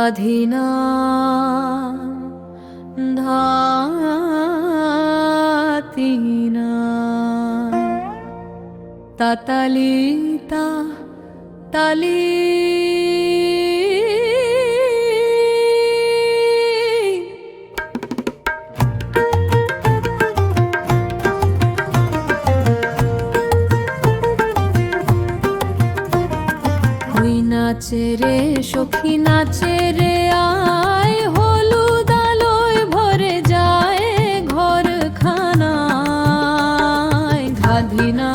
ধাধিনা ধাতিনা তাতালিতা তালিতা সখী নাচে রে আয় হলুদ আলোয় ভরে যায় ঘর খানায় ঘাধিনা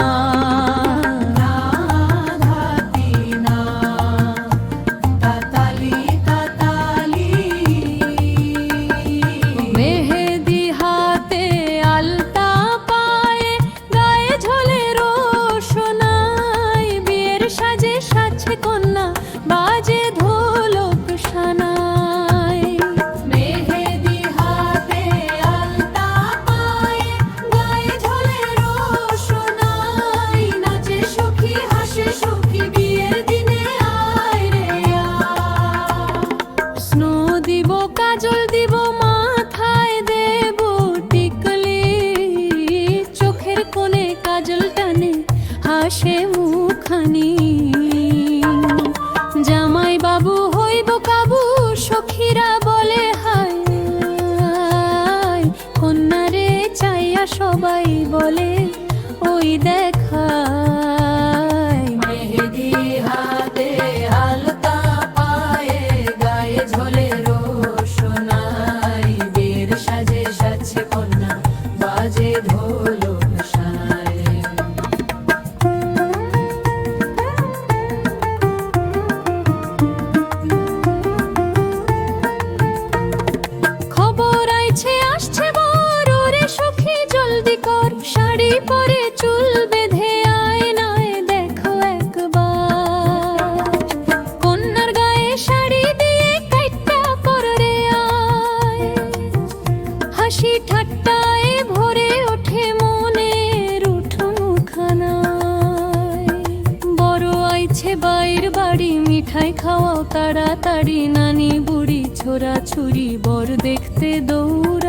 হাসে মুখানি জামাই বাবু হইব কাবু, সখীরা বলে, হায় কন্যারে চাইয়া সবাই বলে, ওই দেয় খাই খাওয়াও তাড়াতাড়ি। নানি বুড়ি ছোড়া ছুরি বর দেখতে দৌড়।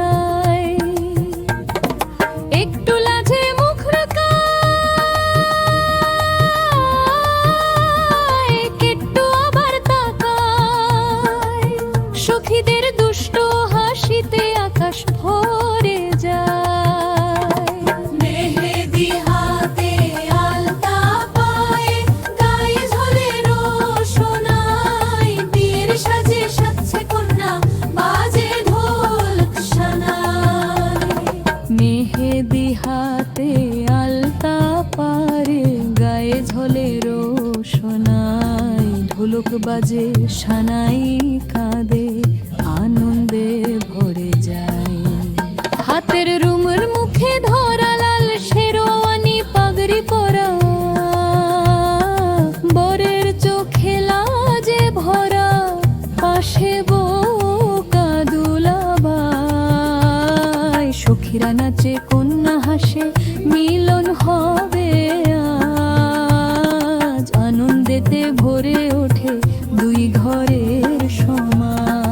বাজে, সানাই কাঁদে, আনন্দে ভরে যায়। হাতের রুমুর মুখে ধরা লাল শেরওয়ানি পাগড়ি পরা। বরের চোখে লাজে ভরা, পাশে বোকা দুলাবাই সখীরা নাচে, কন্যা হাসে, মিলন হবে আজ। আনন্দেতে ভরে দুই ঘরের সমান।